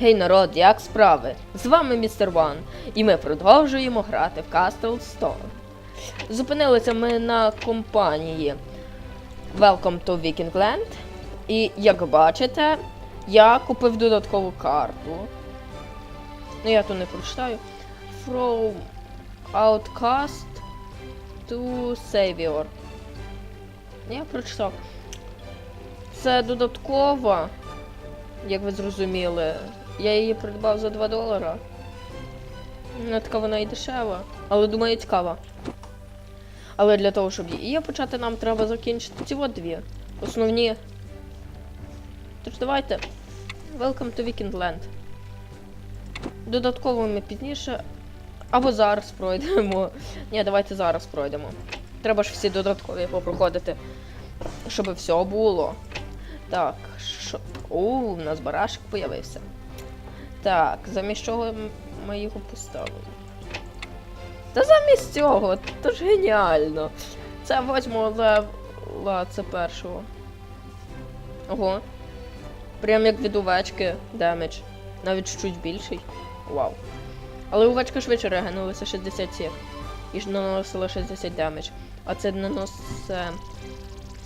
Гей народ, як справи? З вами містер Ван, і ми продовжуємо грати в Castle Storm. Зупинилися ми на компанії Welcome to Vikingland. І як бачите, я купив додаткову карту. Ну, я тут не прочитаю. From Outcast to Savior. Я прочитав. Це додаткова, як ви зрозуміли. Я її придбав за 2 долара. Не така вона і дешева, але думаю, цікава. Але для того, щоб її почати, нам треба закінчити ці дві. Основні. Тож давайте. Welcome to Weekendland. Додатково ми пізніше. Або зараз пройдемо. Ні, давайте зараз пройдемо. Треба ж всі додаткові попроходити. Щоб все було. Так, що. О, у нас барашек появився. Так, замість чого ми його поставили? Та замість цього, то ж геніально. Це восьмого левела, це першого. Ого. Прям як від овечки демедж. Навіть чуть більший. Вау. Але овечка швидше регенулася 60 сік. І ж наносила 60 демедж. А це наносить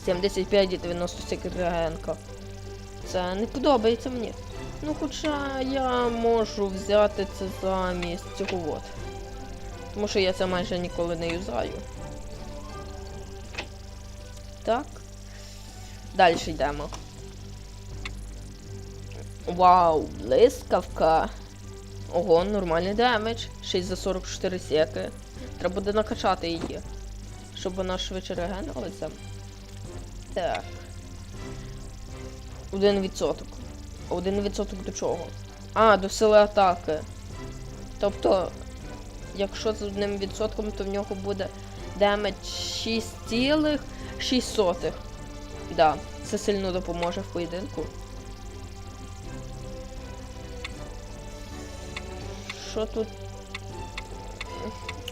75 і 90 сік регенка. Це не подобається мені. Ну, хоча я можу взяти це замість цього от. Тому що я це майже ніколи не юзаю. Так. Далі йдемо. Вау, блискавка. Ого, нормальний демедж. 6 за 44 секи. Треба буде накачати її. Щоб вона швидше регенувалася. Так. Один Один відсоток до чого? А, до сили атаки. Тобто, якщо з одним відсотком, то в нього буде демедж 6,6. Да, це сильно допоможе в поєдинку. Що тут?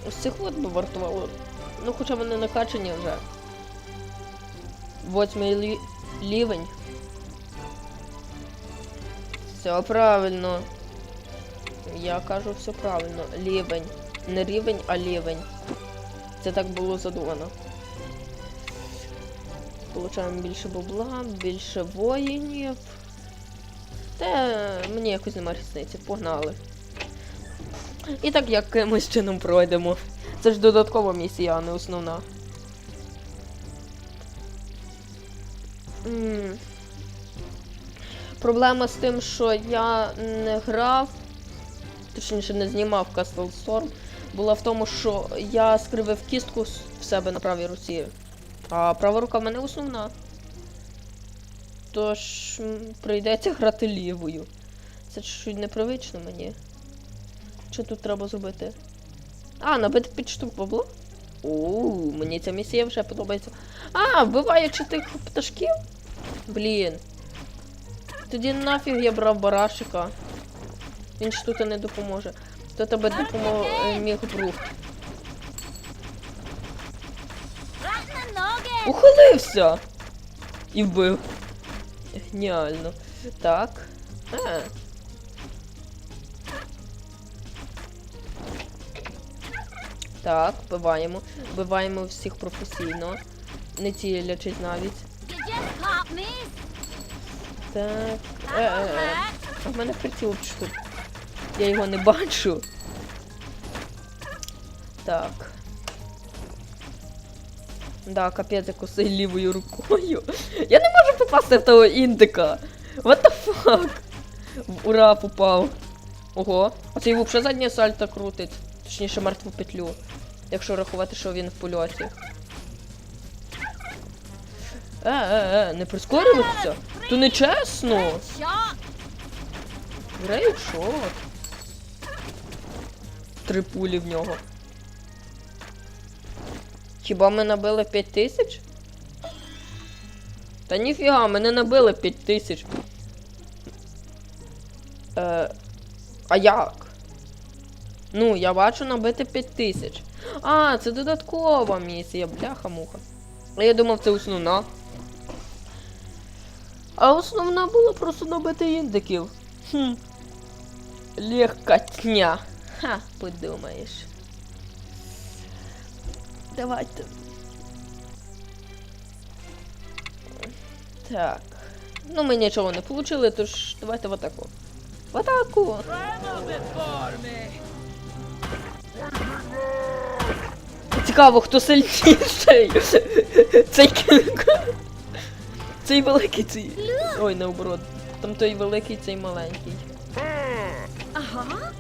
Ось цих от би вартувало. Ну, хоча вони накачані вже. Восьмий лі... лівень. Все правильно. Я кажу все правильно. Лівень. Не рівень, а лівень. Це так було задумано. Получаємо більше бабла, більше воїнів. Та мені якось нема різниці. Погнали. І так якимось чином пройдемо. Це ж додаткова місія, а не основна. М. Проблема з тим, що я не грав, точніше не знімав Castle Storm, була в тому, що я скривив кістку в себе на правій руці, а права рука в мене основна. Тож прийдеться грати лівою. Це чуть непривично мені. Що тут треба зробити? А, набити під штук бабло? Оу, мені ця місія вже подобається. А, вбиваючи тих пташків? Блін. Тоді нафіг я брав барашика. Він ж тут не допоможе. То тебе допомог міг брухт. Ухилився! І вбив. Геніально. Так. А. Так, вбиваємо. Вбиваємо всіх професійно. Не цілячись навіть. Так. Е, е, е. А в мене приціл тут. Я його не бачу. Так. Да, капець, я лівою рукою. Я не можу попасти в того індика. What the fuck? Ура, попав. Ого. А це його взагалі заднє сальто крутить. Точніше, мертву петлю. Якщо рахувати, що він в польоті. Е, е, е, не прискорюватися? То не чесно. Грейшот. Три пулі в нього. Хіба ми набили 5 тисяч? Та ніфіга, ми не набили 5 тисяч. Е, а як? Ну, я бачу набити 5 тисяч. А, це додаткова місія, бляха-муха. Я думав, це основна. А основна була просто набити індиків. Хм. Легкотня. Ха, подумаєш. Давайте. Так. Ну, ми нічого не получили, тож давайте в атаку. В атаку! Цікаво, хто сильніший. Цей кінг. Цей великий, цей. Ой, наоборот. Там той великий, цей маленький. Ага.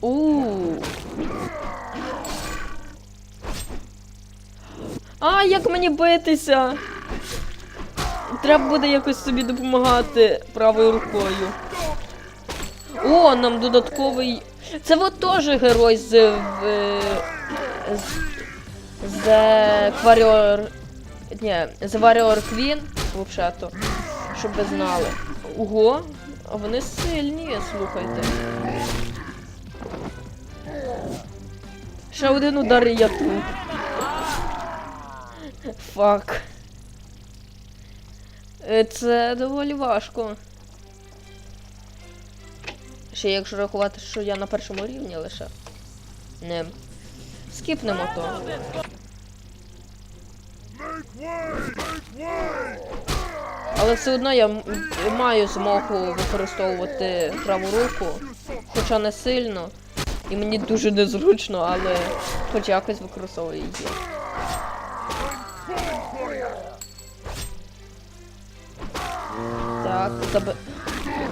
У. А, як мені битися? Треба буде якось собі допомагати правою рукою. О, нам додатковий. Це от теж герой з. В... з. З Warrior... Ні, з Warrior Queen, взагалі-то. Щоб ви знали. Ого, а вони сильні, слухайте. Ще один удар і я тут. Фак. Е, Це доволі важко. Ще якщо рахувати, що я на першому рівні лише. Не. Скіпнемо то. Але все одно я маю змогу використовувати праву руку, хоча не сильно. І мені дуже незручно, але хоч якось використовую її. Так, тебе.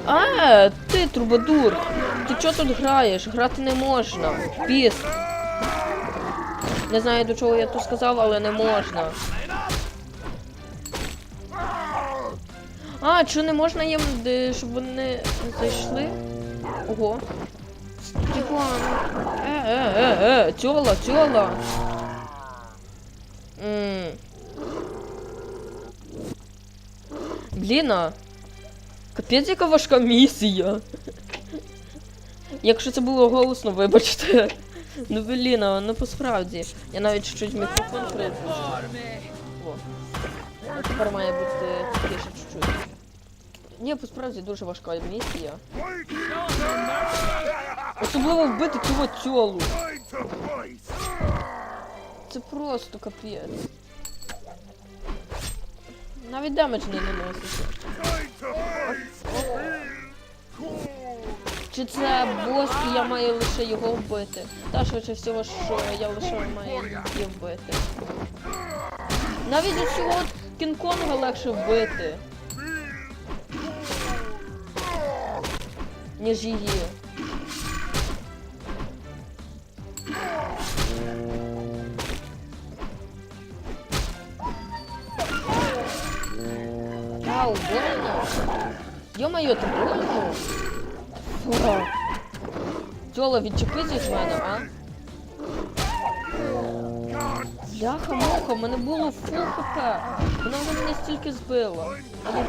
А, ти трубадур! Ти чого тут граєш? Грати не можна. Піс. Не знаю до чого я тут сказав, але не можна. А, чи не можна їм, щоб вони зайшли? Ого. Е, е, е, е, тьола, тьола. Блін. Капець, яка важка місія. Якщо це було голосно, вибачте. Ну блін, а, ну посправді. Я навіть чуть мікрофон. О. Тепер має бути тихіше чуть-чуть. Ні, посправді дуже важка місія. Особливо вбити цього тьолу. Це просто капець. Навіть демедж не наноситься. Чи це бос, і я маю лише його вбити? Та швидше всього, що я лише маю її вбити. Навіть цього Кінг-Конга легше вбити. Ніж її. Ау, больно. Ё-моё, ти больно? Фу. Тьола, відчепись від мене, а? Бляха, муха, мене було фул хп. Вона мене стільки збила. Але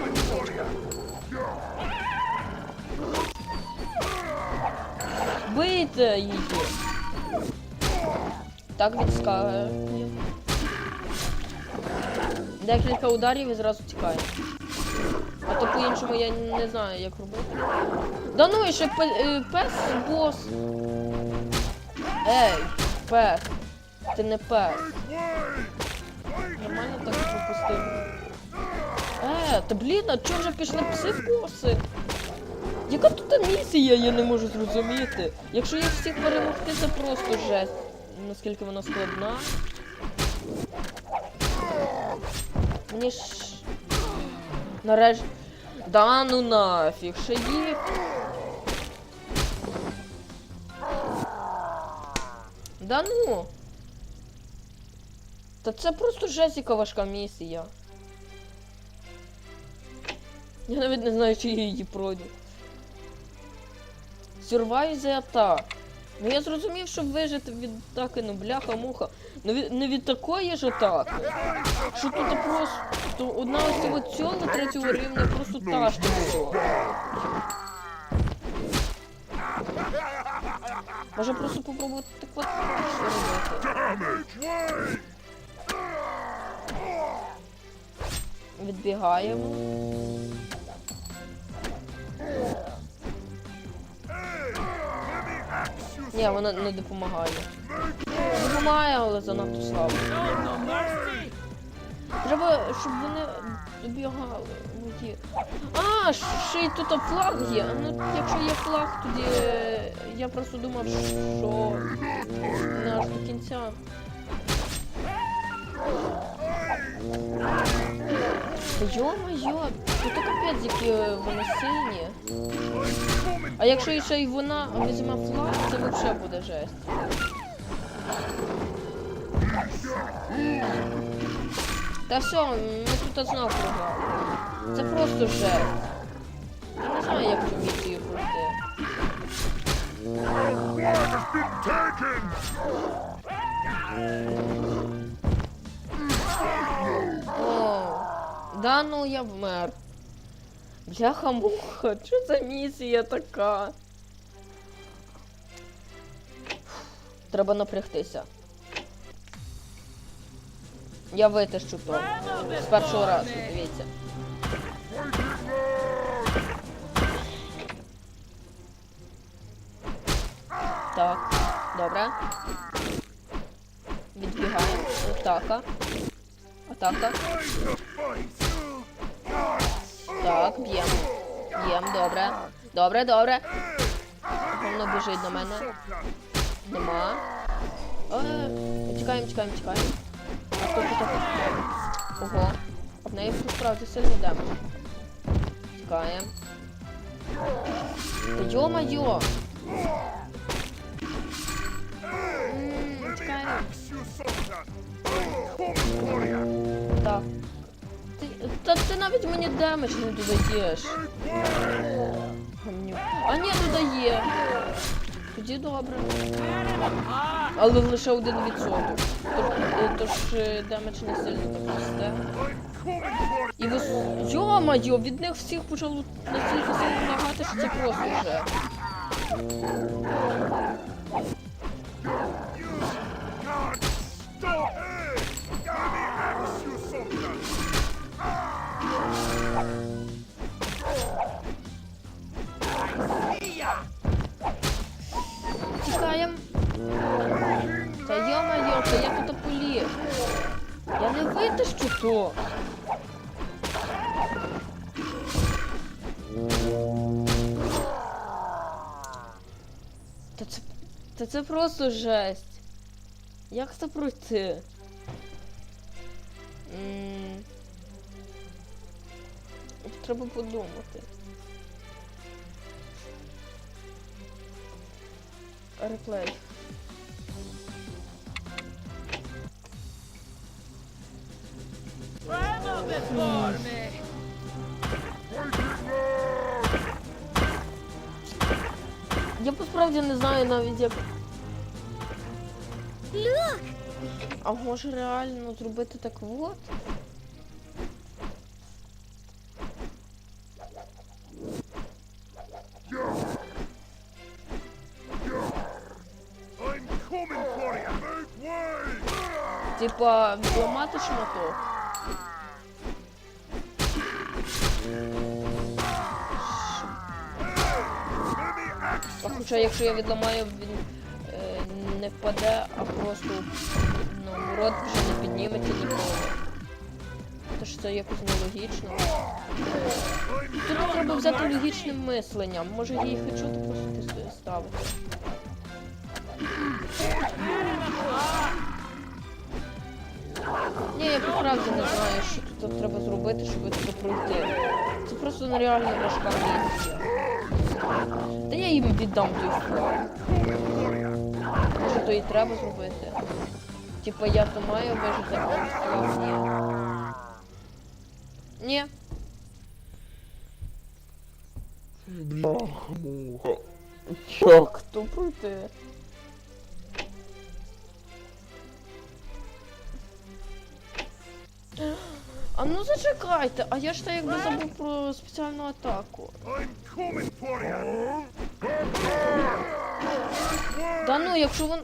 фу. Бийте її. Так відскакує. Декілька ударів і зразу тікає. А то по-іншому я не знаю, як робити. Да ну, і ще е, пес бос. Ей, пес. Ти не пес. Нормально так пропустив. Е, та блін, а чого вже пішли пси в боси? Яка тут місія, я не можу зрозуміти. Якщо їх всіх перемогти, це просто жесть. Наскільки вона складна. Мені ж. Нарешті. Да ну нафіг, ще їх. Да ну. Та це просто жесть, яка важка місія. Я навіть не знаю, чи я її пройду. Survive. Ну я зрозумів, щоб вижити від атаки, ну бляха-муха. Ну від, не від такої ж атаки. Що тут просто одна ось цього цього третього рівня просто ташка всього. Може просто попробувати так от робити. Відбігаємо. Ні, вона не допомагає. Допомагає, але занадто слабо. Треба, щоб вони добігали. А, ще й тут флаг є. Ну, якщо є флаг, тоді е, я просто думав, що не аж до кінця. Йо-моє, тут капець, які вони сильні. А якщо ще й вона візьме флаг, це взагалі буде жесть. Та все, ми тут знов програли. Це просто жесть. Я не знаю, як цю місію пройти. Да ну я вмер. Бляха муха, що за місія така? Треба напрягтися. Я витащу то. З першого разу, дивіться. Так, добре. Відбігаємо. Атака. Атака. Так, б'ємо. Б'ємо, добре. Добре, добре. Воно біжить до мене. Нема. Е, чекаємо, чекаємо, чекаємо. Хто так? Ого. В неї справді сильний демедж. Чекаємо. Йо-майо! М, Так. Ти, та ти навіть мені демедж не додаєш. Гамнюк. А ні, додає. Тоді добре. Але лише один відсоток. Тож, е, демедж не сильно так росте. І ви... Йо-майо, від них всіх почало настільки сильно лагати, що це просто вже. Та я тут поліз. Я не витащу то. Та це, та це просто жесть. Як це пройти? М, Треба подумати. Реплей. Я посправді не знаю навіть як. Look! А може реально зробити так от? I'm coming for you! Типа відламати шматок. А хоча якщо я відламаю, він е, не впаде, а просто ну, рот вже не підніметься ніколи. Тож це якось нелогічно. Тут треба взяти логічним мисленням. Може її хечути просто ставити. Ні, я правда не знаю, що тут треба зробити, щоб це пройти. Просто нереально важка місія. Та я їм віддам той флаг. Може то і треба зробити. Типа я то маю вижити, а флаг ні. Ні. Бляха-муха. Як то пройти? А ну зачекайте, а я ж та якби забув про спеціальну атаку. Да ну, якщо вон.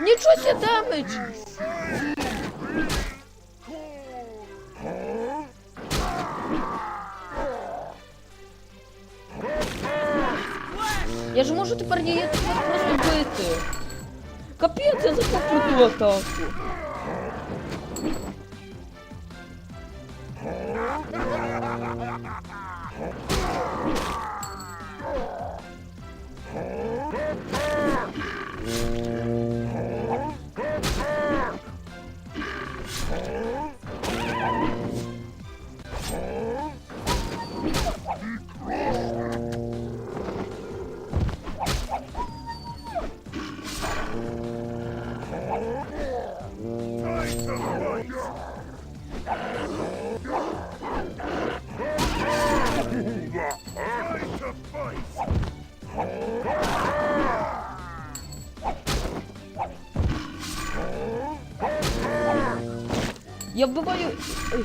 Нічого себе демедж! Я ж можу тепер її просто бити. Капець, я захоплю ту атаку. not. Я вбиваю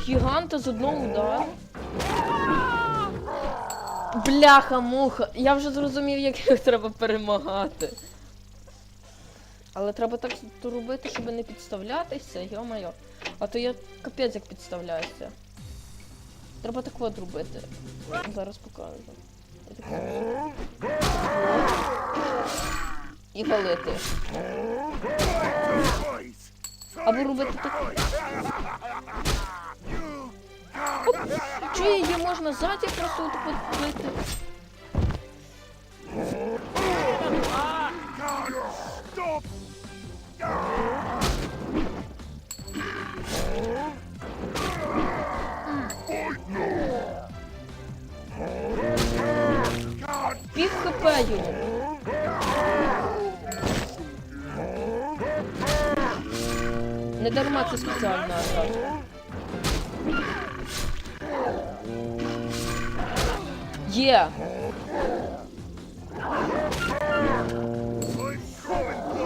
гіганта з одного удару. Бляха-муха. Я вже зрозумів, як їх треба перемагати. Але треба так робити, щоб не підставлятися, йо-моє. А то я капець як підставляюся. Треба так от робити. Зараз покажу. І валити. Або робити так. Оп! Чи її можна ззаді просто от от! Пів хп йому. Не дарма це спеціальна атака. Є!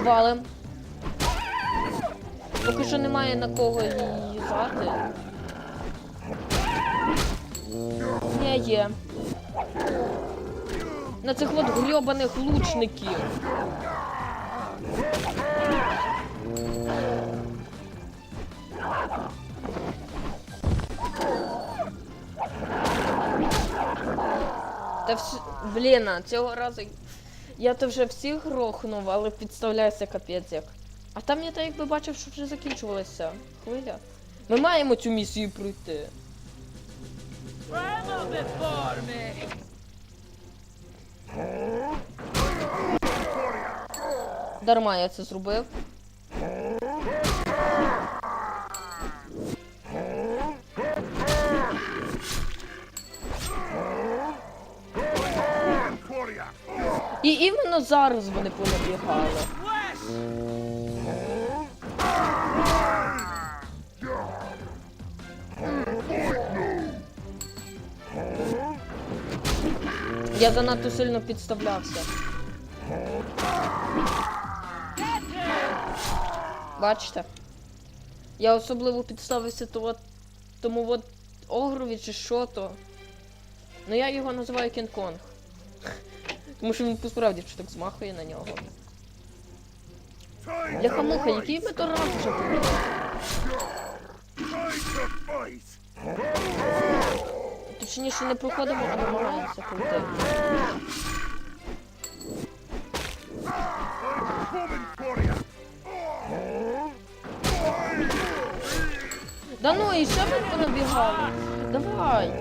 Валим. Поки що немає на кого її юзати. Не є. На цих от грьобаних лучників. Та вс... Блін, цього разу я то вже всіх грохнув, але підставляюся капець як. А там я так якби бачив, що вже закінчувалася хвиля. Ми маємо цю місію пройти. Дарма я це зробив. І іменно зараз вони понабігали. Я занадто сильно підставлявся. Бачите? Я особливо підставився то от, тому от огрові чи що то. Ну я його називаю Кінг-Конг. Тому що він посправді що так змахує на нього. Time Для to хамуха, fight! який би то раз вже! Точніше не проходимо, а намагаємося пройти. Да ну і ще ви понабігали. Давай.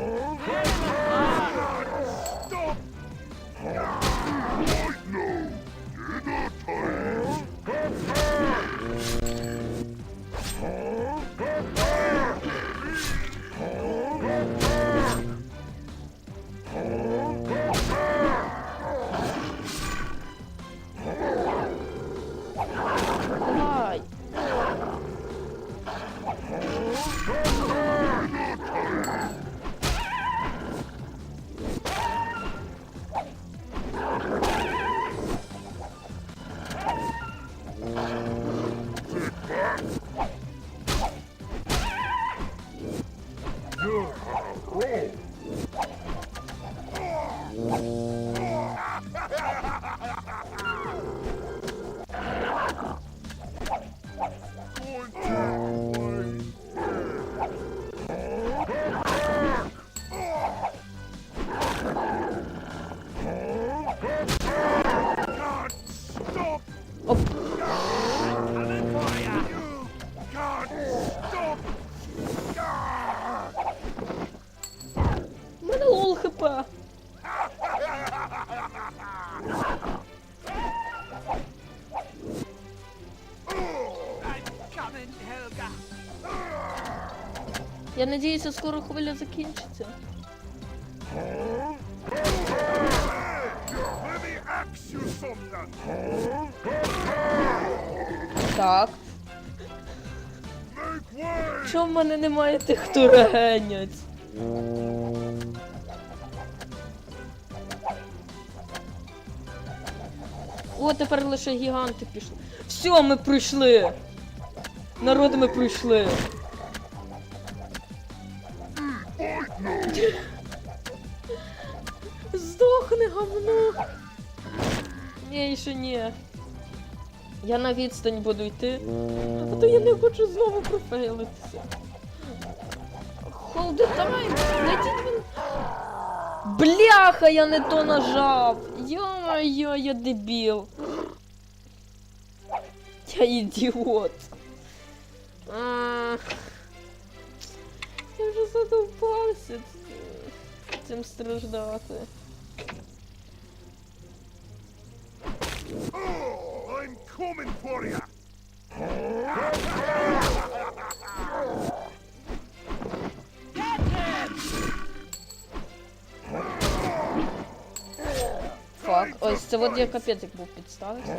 Надіюся, скоро хвиля закінчиться. Так. Чому в мене немає тих, хто регенять? О, тепер лише гіганти пішли. Все, ми пройшли! Народ, ми пройшли. Здохни, говно! Ні, ще ні. Я на відстань буду йти. А то я не хочу знову профейлитися. Hold the time! Найдіть він. Бляха, я не то нажав! Йо-моє, я дебіл. Я ідіот. А, Я вже задовбався цим страждати. Фак. Ось це от я капець як був підставився.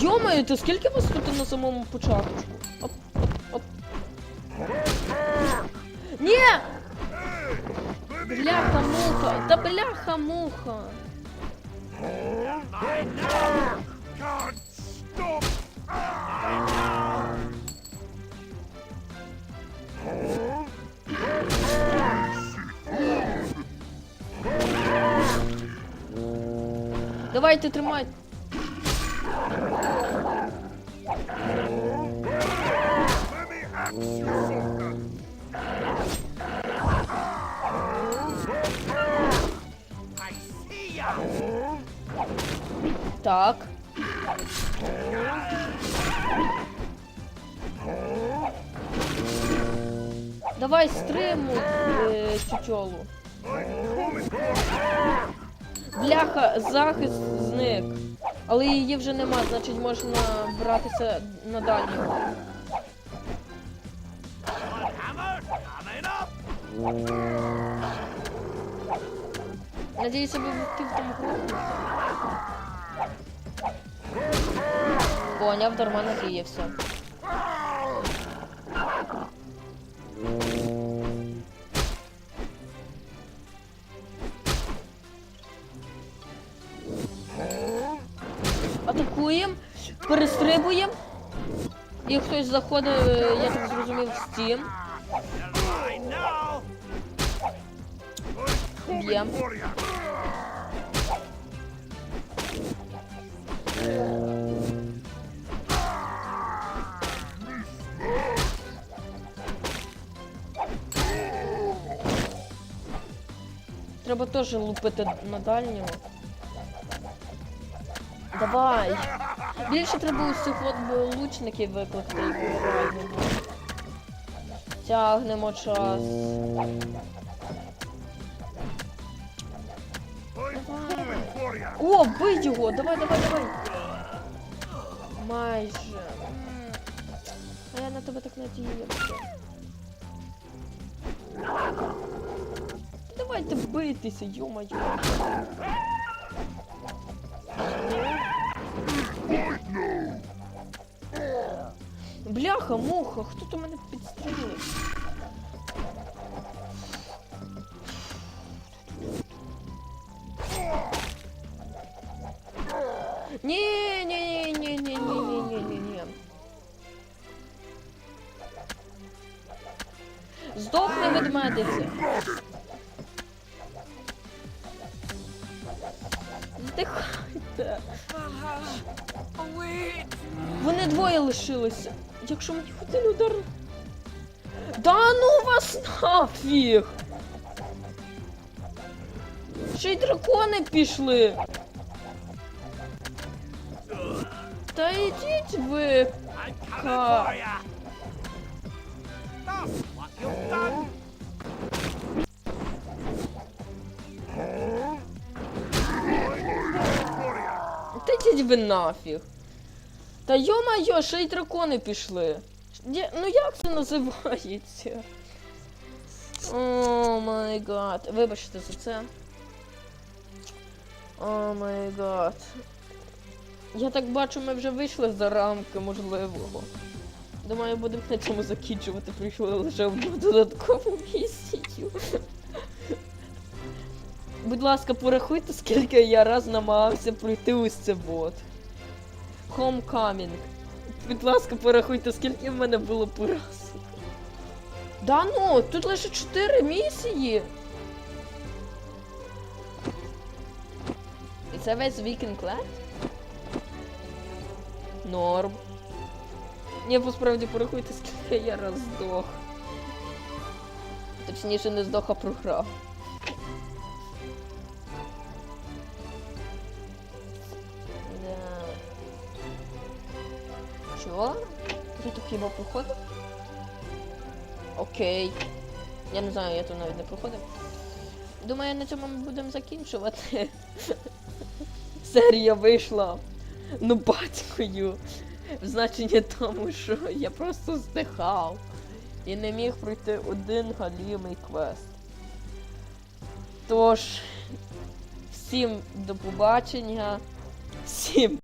Йомаю, то скільки вас тут на самому початку? Оп, оп, оп. Ні! бляха-муха! Да бляха-муха! Давайте тримай. Let me Так. Давай стримуй е, чучолу. Бляха, захист зник. Але її вже нема, значить можна братися на up! Надіюся, ви там грохнути. Поняв, дарма надіявся. Атакуємо, перестрибуємо. І хтось заходить, е, я так зрозумів, в стім. I Треба теж лупити на дальнього. Давай. Більше треба усіх от лучників викликати і порадимо. Тягнемо час. You! О, бий його! Давай, давай, давай! Майже. А я на тебе так надіявся. Давайте битися, йо-моє. Бляха, муха, хто то мене підстрелив? Ха, фіг. Ще й дракони пішли. Та йдіть ви. Ха. Та йдіть ви нафіг. Та йо-майо, ще й дракони пішли. Ну як це називається? О май гад. Вибачте за це. О май гад. Я так бачу, ми вже вийшли за рамки можливого. Думаю, будемо на цьому закінчувати. Прийшли лише одну додаткову місію. Будь ласка, порахуйте, скільки я раз намагався пройти ось це вот. Homecoming. Будь ласка, порахуйте, скільки в мене було поразок. Да ну, тут лише 4 місії. І це весь Weekend Class? Норм. Ні, посправді порахуйте, скільки я раз здох. Точніше, не здох, а програв. Да. Чого? Тут хіба проходив? Окей. Я не знаю, я тут навіть не проходив. Думаю, на цьому ми будемо закінчувати. Серія вийшла. Ну, батькою. В значенні тому, що я просто здихав. І не міг пройти один галімий квест. Тож, всім до побачення. Всім